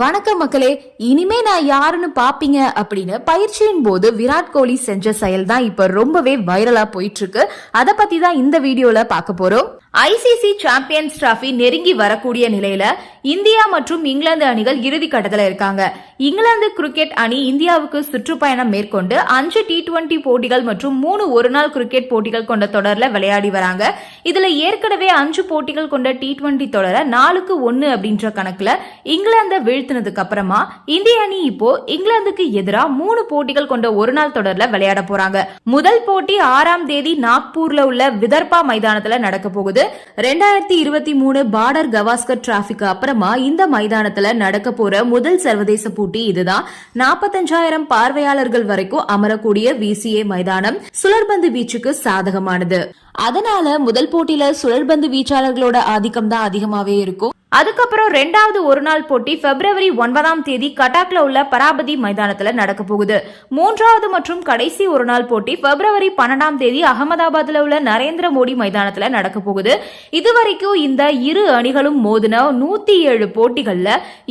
வணக்கம் மக்களே இனிமே நான் யாருன்னு பாப்பீங்க அப்படின்னு பயிற்சியின் போது விராட் கோலி செஞ்ச செயல் தான் இப்ப ரொம்பவே வைரலா போயிட்டு இருக்கு. அத பத்தி தான் இந்த வீடியோல பார்க்க போறோம். ஐசிசி சாம்பியன்ஸ் டிராஃபி நெருங்கி வரக்கூடிய நிலையில இந்தியா மற்றும் இங்கிலாந்து அணிகள் இறுதி கட்டத்தில் இருக்காங்க. இங்கிலாந்து கிரிக்கெட் அணி இந்தியாவுக்கு சுற்றுப்பயணம் மேற்கொண்டு அஞ்சு டி டுவெண்டி போட்டிகள் மற்றும் மூணு ஒருநாள் கிரிக்கெட் போட்டிகள் கொண்ட தொடர்ல விளையாடி வராங்க. இதுல ஏற்கனவே அஞ்சு போட்டிகள் கொண்ட டி டுவெண்டி தொடர நாலுக்கு ஒன்னு அப்படின்ற கணக்குல இங்கிலாந்தை வீழ்த்தினதுக்கு அப்புறமா இந்திய அணி இப்போ இங்கிலாந்துக்கு எதிராக மூணு போட்டிகள் கொண்ட ஒரு நாள் தொடர்ல விளையாட போறாங்க. முதல் போட்டி ஆறாம் தேதி நாக்பூர்ல உள்ள விதர்பா மைதானத்துல நடக்க போகுது. ரெண்டாயிரத்தி இருபத்தி மூணு பார்டர் கவாஸ்கர் டிராபிக் அப்புறமா இந்த மைதானத்துல நடக்க போற முதல் சர்வதேச போட்டி இதுதான். நாற்பத்தஞ்சாயிரம் பார்வையாளர்கள் வரைக்கும் அமரக்கூடிய விசிஏ மைதானம் சுழற்பந்து வீச்சுக்கு சாதகமானது. அதனால முதல் போட்டியில சுழற்பந்து வீச்சாளர்களோட ஆதிக்கம் தான் அதிகமாவே இருக்கும். அதுக்கப்புறம் ரெண்டாவது ஒரு நாள் போட்டி பிப்ரவரி ஒன்பதாம் தேதி கட்டாக்ல உள்ள பராபதி மைதானத்துல நடக்க போகுது. மூன்றாவது மற்றும் கடைசி ஒரு நாள் போட்டி பிப்ரவரி பன்னெண்டாம் தேதி அகமதாபாத்ல உள்ள நரேந்திர மோடி மைதானத்துல நடக்க போகுது. இதுவரைக்கும் இந்த இரு அணிகளும் மோதின நூத்தி ஏழு போட்டிகள்ல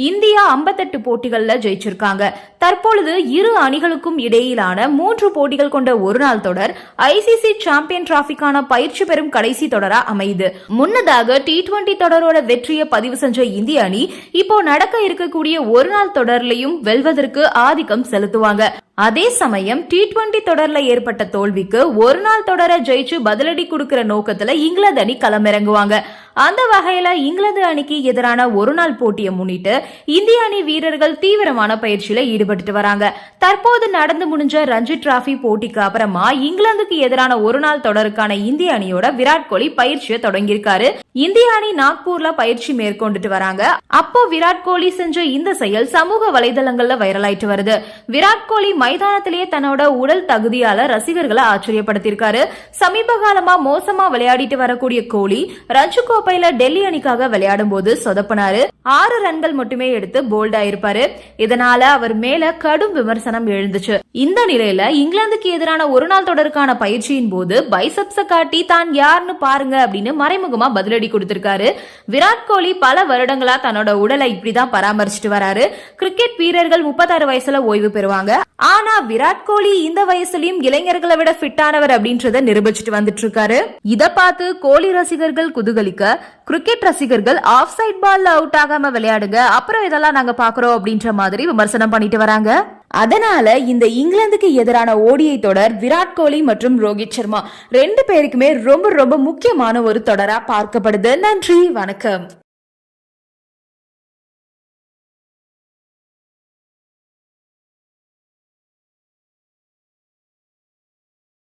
இந்தியா ஐம்பத்தெட்டு போட்டிகள்ல ஜெயிச்சிருக்காங்க. தற்பொழுது இரு அணிகளுக்கும் இடையிலான மூன்று போட்டிகள் கொண்ட ஒரு நாள் தொடர் ஐசிசி சாம்பியன் டிராபிக்கான பயிற்சி பெறும் கடைசி தொடரா அமையுது. முன்னதாக டி டுவெண்டி தொடரோட வெற்றியை பதிவு செஞ்ச இந்திய அணி இப்போ நடக்க இருக்கக்கூடிய ஒரு நாள் தொடர்லையும் வெல்வதற்கு ஆதிக்கம் செலுத்துவாங்க. அதே சமயம் டி டுவெண்டி தொடர்ல ஏற்பட்ட தோல்விக்கு ஒரு நாள் தொடர ஜெயிச்சு பதிலடி கொடுக்கிற நோக்கத்துல இங்கிலாந்து அணி களமிறங்குவாங்க. அந்த வகையில இங்கிலாந்து அணிக்கு எதிரான ஒரு நாள் போட்டியை முன்னிட்டு இந்திய அணி வீரர்கள் தீவிரமான பயிற்சியில ஈடுபட்டு வராங்க. தற்போது நடந்து முடிஞ்ச ரஞ்சி டிராபி போட்டிக்கு அப்புறமா இங்கிலாந்துக்கு எதிரான ஒரு நாள் தொடருக்கான இந்திய அணியோட விராட் கோலி பயிற்சியை தொடங்கியிருக்காரு. இந்திய அணி நாக்பூர்ல பயிற்சி மேற்கொண்டுட்டு வராங்க. அப்போ விராட் கோலி செஞ்ச இந்த செயல் சமூக வலைதளங்கள்ல வைரலாயிட்டு வருது. விராட் கோலி மைதானத்திலேயே தன்னோட உடல் தகுதியால ரசிகர்களை ஆச்சரியப்படுத்தியிருக்காரு. சமீப காலமா மோசமா விளையாடிட்டு வரக்கூடிய கோலி ரஞ்சு கோப்பையில டெல்லி அணிக்காக விளையாடும் போது சொதப்பினாரு. ஆறு ரன்கள் மட்டுமே எடுத்து போல்ட் ஆயிருப்பாரு. இதனால அவர் மேல கடும் விமர்சனம் எழுந்துச்சு. இந்த நிலையில இங்கிலாந்துக்கு எதிரான ஒரு நாள் தொடருக்கான பயிற்சியின் போது பைசப்ஸ காட்டி தான் யாருன்னு பாருங்க அப்படின்னு மறைமுகமா பதிலடி கொடுத்திருக்காரு. விராட் கோலி பல வருடங்களா தன்னோட உடலை இப்படிதான் பராமரிச்சுட்டு வராரு. கிரிக்கெட் வீரர்கள் முப்பத்தாறு வயசுல ஓய்வு பெறுவாங்க. ஆனா விராட் கோலி இந்த வயசுலயும் இளைஞர்களை விட ஃபிட்டானவர் அப்படின்றத நிரூபிச்சுட்டு வந்துட்டு இருக்காரு. இத பார்த்து கோலி ரசிகர்கள் குதூகலிக்க கிரிக்கெட் ரசிகர்கள் ஆஃப் சைட் பால்ல அவுட் ஆகாம விளையாடுங்க. அப்புறம் இதெல்லாம் நாங்க பாக்குறோம் அப்படின்ற மாதிரி விமர்சனம் பண்ணிட்டு வராங்க. அதனால இந்த இங்கிலாந்துக்கு எதிரான ஓடிஐ தொடர் விராட் கோலி மற்றும் ரோஹித் சர்மா ரெண்டு பேருக்குமே ரொம்ப ரொம்ப முக்கியமான ஒரு தொடரா பார்க்கப்படுது. நன்றி வணக்கம்.